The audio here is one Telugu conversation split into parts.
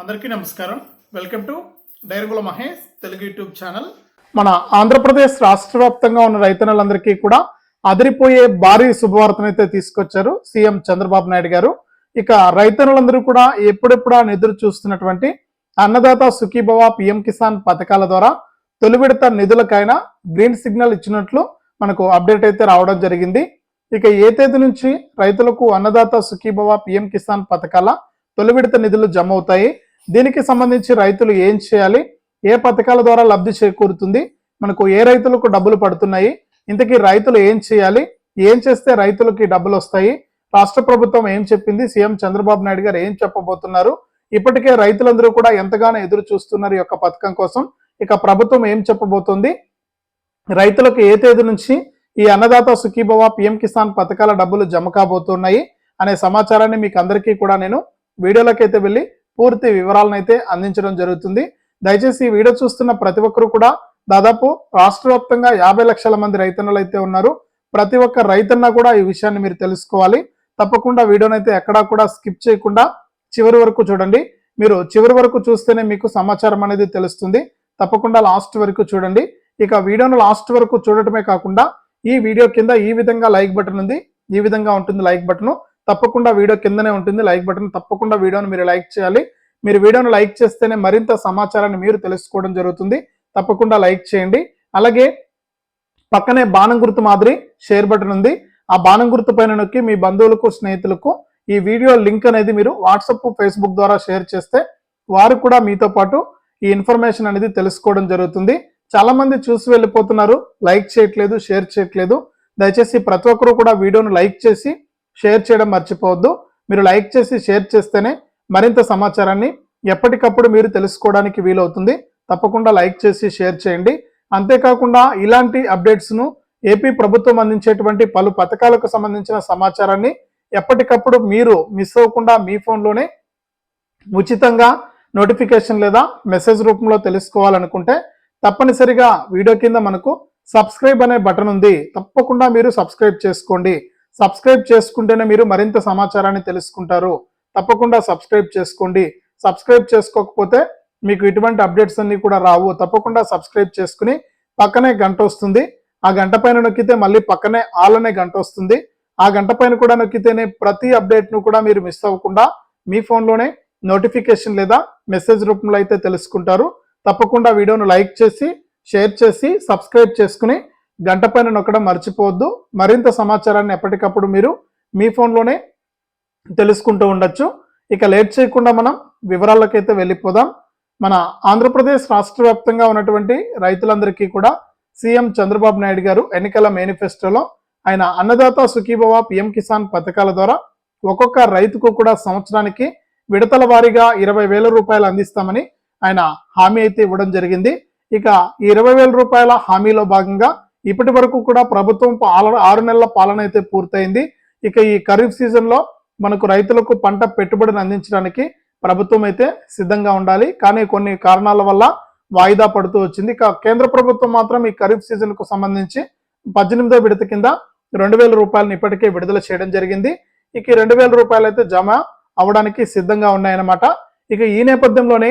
అందరికీ నమస్కారం. Welcome to Dairugula Mahesh Telugu YouTube channel. మన ఆంధ్రప్రదేశ్ రాష్ట్ర వ్యాప్తంగా ఉన్న రైతన్నలందరికీ కూడా అదిరిపోయే భారీ శుభవార్తనైతే తీసుకొచ్చారు సీఎం చంద్రబాబు నాయుడు గారు. ఇక రైతన్నులందరూ కూడా ఎప్పుడెప్పుడా ఎదురు చూస్తున్నటువంటి అన్నదాత సుఖీభవ పిఎం కిసాన్ పథకాల ద్వారా తొలి విడత నిధులకైనా గ్రీన్ సిగ్నల్ ఇచ్చినట్లు మనకు అప్డేట్ అయితే రావడం జరిగింది. ఇక ఏ తేదీ నుంచి రైతులకు అన్నదాత సుఖీభవ పిఎం కిసాన్ పథకాల తొలి విడత నిధులు జమ అవుతాయి? దీనికి సంబంధించి రైతులు ఏం చేయాలి? ఏ పథకాల ద్వారా లబ్ధి చేకూరుతుంది? మనకు ఏ రైతులకు డబ్బులు పడుతున్నాయి? ఇంతకీ రైతులు ఏం చేయాలి? ఏం చేస్తే రైతులకి డబ్బులు వస్తాయి? రాష్ట్ర ప్రభుత్వం ఏం చెప్పింది? సీఎం చంద్రబాబు నాయుడు గారు ఏం చెప్పబోతున్నారు? ఇప్పటికే రైతులందరూ కూడా ఎంతగానో ఎదురు చూస్తున్నారు ఈ యొక్క పథకం కోసం. ఇక ప్రభుత్వం ఏం చెప్పబోతుంది? రైతులకు ఏ తేదీ నుంచి ఈ అన్నదాత సుఖీభవ పిఎం కిసాన్ పథకాల డబ్బులు జమ కాబోతున్నాయి? అనే సమాచారాన్ని మీకు అందరికీ కూడా నేను వీడియోలోకి వెళ్ళి పూర్తి వివరాలను అయితే అందించడం జరుగుతుంది. దయచేసి ఈ వీడియో చూస్తున్న ప్రతి ఒక్కరు కూడా దాదాపు రాష్ట్ర వ్యాప్తంగా యాభై లక్షల మంది రైతన్నలు అయితే ఉన్నారు. ప్రతి ఒక్క రైతన్న కూడా ఈ విషయాన్ని మీరు తెలుసుకోవాలి. తప్పకుండా వీడియోనైతే ఎక్కడా కూడా స్కిప్ చేయకుండా చివరి వరకు చూడండి. మీరు చివరి వరకు చూస్తేనే మీకు సమాచారం అనేది తెలుస్తుంది. తప్పకుండా లాస్ట్ వరకు చూడండి. ఇక వీడియోను లాస్ట్ వరకు చూడటమే కాకుండా ఈ వీడియో కింద ఈ విధంగా లైక్ బటన్ ఉంది. ఈ విధంగా ఉంటుంది లైక్ బటన్. తప్పకుండా వీడియో కిందనే ఉంటుంది. లైక్ బటన్ తప్పకుండా వీడియోని మీరు లైక్ చేయాలి. మీరు వీడియోను లైక్ చేస్తేనే మరింత సమాచారాన్ని మీరు తెలుసుకోవడం జరుగుతుంది. తప్పకుండా లైక్ చేయండి. అలాగే పక్కనే బాణం గుర్తు మాదిరి షేర్ బటన్ ఉంది. ఆ బాణం గుర్తు పైన నొక్కి మీ బంధువులకు స్నేహితులకు ఈ వీడియో లింక్ అనేది మీరు వాట్సప్ ఫేస్బుక్ ద్వారా షేర్ చేస్తే వారు కూడా మీతో పాటు ఈ ఇన్ఫర్మేషన్ అనేది తెలుసుకోవడం జరుగుతుంది. చాలా మంది చూసి వెళ్ళిపోతున్నారు. లైక్ చేయట్లేదు షేర్ చేయట్లేదు. దయచేసి ప్రతి ఒక్కరూ కూడా వీడియోను లైక్ చేసి షేర్ చేయడం మర్చిపోవద్దు. మీరు లైక్ చేసి షేర్ చేస్తేనే మరింత సమాచారాన్ని ఎప్పటికప్పుడు మీరు తెలుసుకోవడానికి వీలవుతుంది. తప్పకుండా లైక్ చేసి షేర్ చేయండి. అంతేకాకుండా ఇలాంటి అప్డేట్స్ను ఏపీ ప్రభుత్వం అందించేటువంటి పలు పథకాలకు సంబంధించిన సమాచారాన్ని ఎప్పటికప్పుడు మీరు మిస్ అవ్వకుండా మీ ఫోన్లోనే ఉచితంగా నోటిఫికేషన్ లేదా మెసేజ్ రూపంలో తెలుసుకోవాలనుకుంటే తప్పనిసరిగా వీడియో కింద మనకు సబ్స్క్రైబ్ అనే బటన్ ఉంది. తప్పకుండా మీరు సబ్స్క్రైబ్ చేసుకోండి. సబ్స్క్రైబ్ చేసుకుంటేనే మీరు మరింత సమాచారాన్ని తెలుసుకుంటారు. తప్పకుండా సబ్స్క్రైబ్ చేసుకోండి. సబ్స్క్రైబ్ చేసుకోకపోతే మీకు ఇటువంటి అప్డేట్స్ అన్నీ కూడా రావు. తప్పకుండా సబ్స్క్రైబ్ చేసుకుని పక్కనే గంట వస్తుంది. ఆ గంట పైన నొక్కితే మళ్ళీ పక్కనే ఆల్ అనే గంట వస్తుంది. ఆ గంట పైన కూడా నొక్కితేనే ప్రతి అప్డేట్ను కూడా మీరు మిస్ అవ్వకుండా మీ ఫోన్లోనే నోటిఫికేషన్ లేదా మెసేజ్ రూపంలో అయితే తెలుసుకుంటారు. తప్పకుండా వీడియోను లైక్ చేసి షేర్ చేసి సబ్స్క్రైబ్ చేసుకుని గంట పైన నొక్కడం మర్చిపోవద్దు. మరింత సమాచారాన్ని ఎప్పటికప్పుడు మీరు మీ ఫోన్లోనే తెలుసుకుంటూ ఉండొచ్చు. ఇక లేట్ చేయకుండా మనం వివరాలకైతే వెళ్ళిపోదాం. మన ఆంధ్రప్రదేశ్ రాష్ట్ర వ్యాప్తంగా ఉన్నటువంటి రైతులందరికీ కూడా సీఎం చంద్రబాబు నాయుడు గారు ఎన్నికల మేనిఫెస్టోలో ఆయన అన్నదాత సుఖీభవ పిఎం కిసాన్ పథకాల ద్వారా ఒక్కొక్క రైతుకు కూడా సంవత్సరానికి విడతల వారీగా ఇరవై వేల రూపాయలు అందిస్తామని ఆయన హామీ అయితే ఇవ్వడం జరిగింది. ఇక ఈ ఇరవై వేల రూపాయల హామీలో భాగంగా ఇప్పటి వరకు కూడా ప్రభుత్వం పాలన ఆరు నెలల పాలన అయితే పూర్తయింది. ఇక ఈ ఖరీఫ్ సీజన్లో మనకు రైతులకు పంట పెట్టుబడిని అందించడానికి ప్రభుత్వం అయితే సిద్ధంగా ఉండాలి. కానీ కొన్ని కారణాల వల్ల వాయిదా పడుతూ వచ్చింది. ఇక కేంద్ర ప్రభుత్వం మాత్రం ఈ ఖరీఫ్ సీజన్కు సంబంధించి పద్దెనిమిదో విడత కింద రెండు వేల రూపాయలను ఇప్పటికే విడుదల చేయడం జరిగింది. ఇక ఈ రెండు వేల రూపాయలు అయితే జమ అవడానికి సిద్ధంగా ఉన్నాయన్నమాట. ఇక ఈ నేపథ్యంలోనే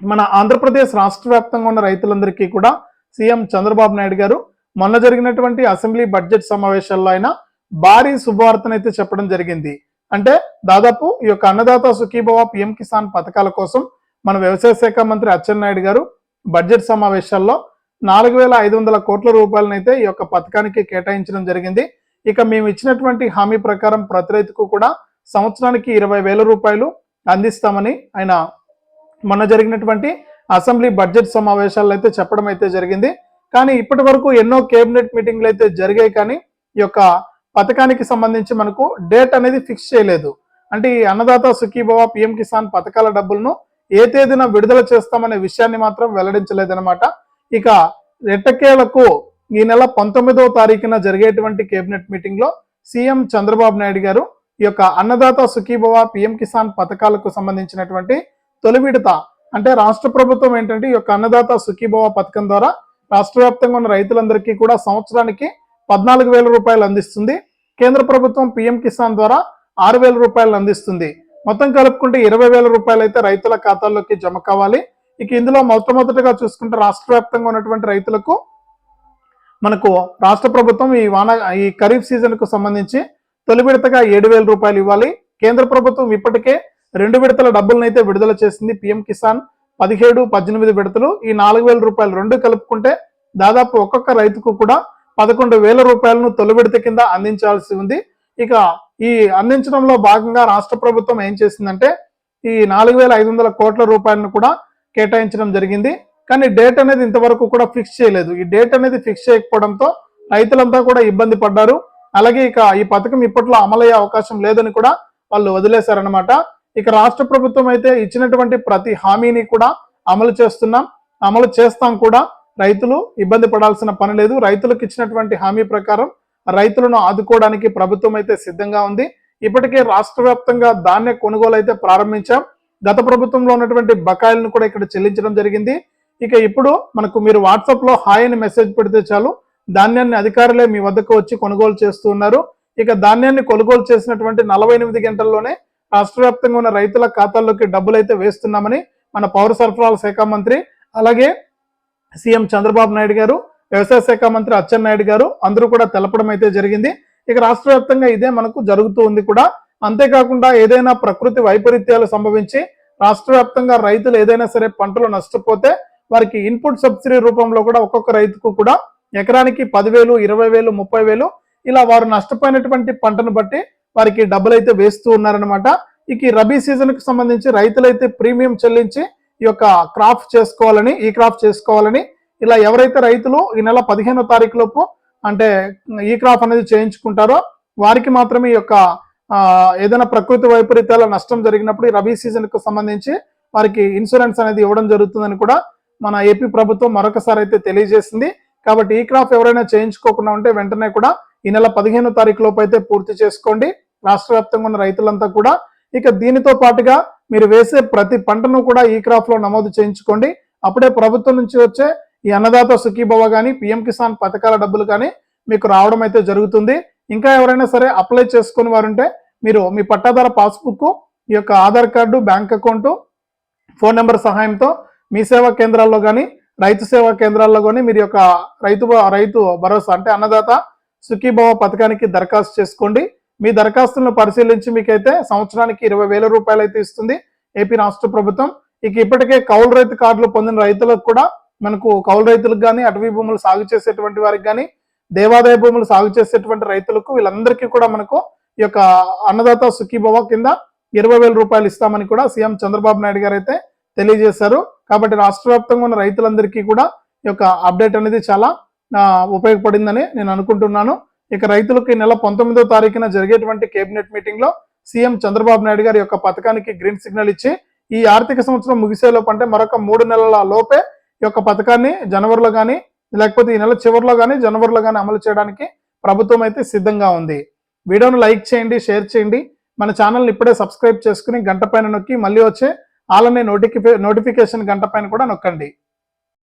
మన ఆంధ్రప్రదేశ్ రాష్ట్ర వ్యాప్తంగా ఉన్న రైతులందరికీ కూడా సీఎం చంద్రబాబు నాయుడు గారు మొన్న జరిగినటువంటి అసెంబ్లీ బడ్జెట్ సమావేశాల్లో ఆయన భారీ శుభవార్తనైతే చెప్పడం జరిగింది. అంటే దాదాపు ఈ యొక్క అన్నదాత సుఖీభవ పిఎం కిసాన్ పథకాల కోసం మన వ్యవసాయ శాఖ మంత్రి అచ్చెన్నాయుడు గారు బడ్జెట్ సమావేశాల్లో నాలుగు వేల ఐదు వందల కోట్ల రూపాయలనైతే ఈ యొక్క పథకానికి కేటాయించడం జరిగింది. ఇక మేము ఇచ్చినటువంటి హామీ ప్రకారం ప్రతి రైతుకు కూడా సంవత్సరానికి ఇరవై వేల రూపాయలు అందిస్తామని ఆయన మొన్న జరిగినటువంటి అసెంబ్లీ బడ్జెట్ సమావేశాల్లో అయితే చెప్పడం అయితే జరిగింది. కానీ ఇప్పటి వరకు ఎన్నో కేబినెట్ మీటింగ్లు అయితే జరిగాయి కానీ ఈ యొక్క పథకానికి సంబంధించి మనకు డేట్ అనేది ఫిక్స్ చేయలేదు. అంటే ఈ అన్నదాత సుఖీభవ పిఎం కిసాన్ పథకాల డబ్బులను ఏ తేదీన విడుదల చేస్తామనే విషయాన్ని మాత్రం వెల్లడించలేదన్నమాట. ఇక ఎట్టకేలకు ఈ నెల పంతొమ్మిదవ తారీఖున జరిగేటువంటి కేబినెట్ మీటింగ్లో సీఎం చంద్రబాబు నాయుడు గారు ఈ యొక్క అన్నదాత సుఖీభవ పిఎం కిసాన్ పథకాలకు సంబంధించినటువంటి తొలి విడత అంటే రాష్ట్ర ప్రభుత్వం ఏంటంటే ఈ యొక్క అన్నదాత సుఖీభవ పథకం ద్వారా రాష్ట్ర వ్యాప్తంగా ఉన్న రైతులందరికీ కూడా సంవత్సరానికి పద్నాలుగు వేల రూపాయలు అందిస్తుంది. కేంద్ర ప్రభుత్వం పిఎం కిసాన్ ద్వారా ఆరు వేల రూపాయలు అందిస్తుంది. మొత్తం కలుపుకుంటే ఇరవై వేల రూపాయలు అయితే రైతుల ఖాతాల్లోకి జమ కావాలి. ఇక ఇందులో మొట్టమొదటిగా చూసుకుంటే రాష్ట్ర వ్యాప్తంగా ఉన్నటువంటి రైతులకు మనకు రాష్ట్ర ప్రభుత్వం ఈ వాన ఈ ఖరీఫ్ సీజన్కు సంబంధించి తొలి విడతగా ఏడు వేల రూపాయలు ఇవ్వాలి. కేంద్ర ప్రభుత్వం ఇప్పటికే రెండు విడతల డబ్బులను అయితే విడుదల చేసింది పిఎం కిసాన్. పదిహేడు పద్దెనిమిది విడతలు ఈ నాలుగు వేల రూపాయలు రెండు కలుపుకుంటే దాదాపు ఒక్కొక్క రైతుకు కూడా పదకొండు వేల రూపాయలను తొలి విడత కింద అందించాల్సి ఉంది. ఇక ఈ అందించడంలో భాగంగా రాష్ట్ర ప్రభుత్వం ఏం చేసిందంటే ఈ నాలుగు వేల ఐదు వందల కోట్ల రూపాయలను కూడా కేటాయించడం జరిగింది. కానీ డేట్ అనేది ఇంతవరకు కూడా ఫిక్స్ చేయలేదు. ఈ డేట్ అనేది ఫిక్స్ చేయకపోవడంతో రైతులంతా కూడా ఇబ్బంది పడ్డారు. అలాగే ఇక ఈ పథకం ఇప్పట్లో అమలయ్యే అవకాశం లేదని కూడా వాళ్ళు వదిలేశారనమాట ఇక రాష్ట్ర ప్రభుత్వం అయితే ఇచ్చినటువంటి ప్రతి హామీని కూడా అమలు చేస్తున్నాం. అమలు చేస్తాం కూడా. రైతులు ఇబ్బంది పడాల్సిన పని లేదు. రైతులకు ఇచ్చినటువంటి హామీ ప్రకారం రైతులను ఆదుకోవడానికి ప్రభుత్వం అయితే సిద్ధంగా ఉంది. ఇప్పటికే రాష్ట్ర వ్యాప్తంగా ధాన్య కొనుగోలు అయితే ప్రారంభించాం. గత ప్రభుత్వంలో ఉన్నటువంటి బకాయిలను కూడా ఇక్కడ చెల్లించడం జరిగింది. ఇక ఇప్పుడు మనకు మీరు వాట్సాప్లో హాయ్ అని మెసేజ్ పెడితే చాలు. ధాన్యాన్ని అధికారులే మీ వద్దకు వచ్చి కొనుగోలు చేస్తూ ఉన్నారు. ఇక ధాన్యాన్ని కొనుగోలు చేసినటువంటి నలభై ఎనిమిది గంటల్లోనే రాష్ట్ర వ్యాప్తంగా ఉన్న రైతుల ఖాతాల్లోకి డబ్బులు అయితే వేస్తున్నామని మన పౌర సరఫరాల శాఖ మంత్రి అలాగే సీఎం చంద్రబాబు నాయుడు గారు వ్యవసాయ శాఖ మంత్రి అచ్చెన్నాయుడు గారు అందరూ కూడా తెలపడం అయితే జరిగింది. ఇక రాష్ట్ర వ్యాప్తంగా ఇదే మనకు జరుగుతూ ఉంది కూడా. అంతేకాకుండా ఏదైనా ప్రకృతి వైపరీత్యాలు సంభవించి రాష్ట్ర వ్యాప్తంగా రైతులు ఏదైనా సరే పంటలు నష్టపోతే వారికి ఇన్పుట్ సబ్సిడీ రూపంలో కూడా ఒక్కొక్క రైతుకు కూడా ఎకరానికి పదివేలు ఇరవై వేలు ముప్పై వేలు ఇలా వారు నష్టపోయినటువంటి పంటను బట్టి వారికి డబ్బులు అయితే వేస్తూ ఉన్నారనమాట ఇక ఈ రబీ సీజన్కు సంబంధించి రైతులైతే ప్రీమియం చెల్లించి ఈ యొక్క క్రాప్ చేసుకోవాలని ఈ క్రాప్ చేసుకోవాలని ఇలా ఎవరైతే రైతులు ఈ నెల పదిహేనో తారీఖు లోపు అంటే ఈ క్రాప్ అనేది చేయించుకుంటారో వారికి మాత్రమే ఈ యొక్క ఏదైనా ప్రకృతి వైపరీత్యాల నష్టం జరిగినప్పుడు ఈ రబీ సీజన్కు సంబంధించి వారికి ఇన్సూరెన్స్ అనేది ఇవ్వడం జరుగుతుందని కూడా మన ఏపీ ప్రభుత్వం మరొకసారి అయితే తెలియజేసింది. కాబట్టి ఈ క్రాప్ ఎవరైనా చేయించుకోకుండా ఉంటే వెంటనే కూడా ఈ నెల పదిహేనో తారీఖు లోపు అయితే పూర్తి చేసుకోండి. రాష్ట్ర వ్యాప్తంగా ఉన్న రైతులంతా కూడా ఇక దీనితో పాటుగా మీరు వేసే ప్రతి పంటను కూడా ఈ క్రాప్లో నమోదు చేయించుకోండి. అప్పుడే ప్రభుత్వం నుంచి వచ్చే ఈ అన్నదాత సుఖీభవ కానీ పిఎం కిసాన్ పథకాల డబ్బులు కానీ మీకు రావడం అయితే జరుగుతుంది. ఇంకా ఎవరైనా సరే అప్లై చేసుకుని వారుంటే మీరు మీ పట్టాదార పాస్బుక్ ఈ యొక్క Aadhaar card bank account phone number సహాయంతో మీ సేవా కేంద్రాల్లో కానీ రైతు సేవా కేంద్రాల్లో కానీ మీరు యొక్క రైతు రైతు భరోసా అంటే అన్నదాత సుఖీభవ పథకానికి దరఖాస్తు చేసుకోండి. మీ దరఖాస్తులను పరిశీలించి మీకైతే సంవత్సరానికి ఇరవై వేల రూపాయలు అయితే ఇస్తుంది ఏపీ రాష్ట్ర ప్రభుత్వం. ఇక ఇప్పటికే కౌలు రైతు కార్డులు పొందిన రైతులకు కూడా మనకు కౌలు రైతులకు కానీ అటవీ భూములు సాగు చేసేటువంటి వారికి కానీ దేవాదాయ భూములు సాగు చేసేటువంటి రైతులకు వీళ్ళందరికీ కూడా మనకు ఈ యొక్క అన్నదాత సుఖీభవ కింద ఇరవై వేల రూపాయలు ఇస్తామని కూడా సీఎం చంద్రబాబు నాయుడు గారు అయితే తెలియజేశారు. కాబట్టి రాష్ట్ర వ్యాప్తంగా ఉన్న రైతులందరికీ కూడా ఈ యొక్క అప్డేట్ అనేది చాలా ఉపయోగపడిందని నేను అనుకుంటున్నాను. ఇక రైతులకు ఈ నెల పంతొమ్మిదో తారీఖున జరిగేటువంటి కేబినెట్ మీటింగ్లో సీఎం చంద్రబాబు నాయుడు గారి యొక్క పథకానికి గ్రీన్ సిగ్నల్ ఇచ్చి ఈ ఆర్థిక సంవత్సరం ముగిసేలోపు అంటే మరొక మూడు నెలల లోపే ఈ యొక్క పథకాన్ని జనవరిలో కానీ లేకపోతే ఈ నెల చివరిలో కానీ జనవరిలో కానీ అమలు చేయడానికి ప్రభుత్వం అయితే సిద్ధంగా ఉంది. వీడియోను లైక్ చేయండి షేర్ చేయండి. మన ఛానల్ని ఇప్పుడే సబ్స్క్రైబ్ చేసుకుని గంట పైన నొక్కి మళ్ళీ వచ్చే అలానే నోటిఫి నోటిఫికేషన్ గంట పైన కూడా నొక్కండి.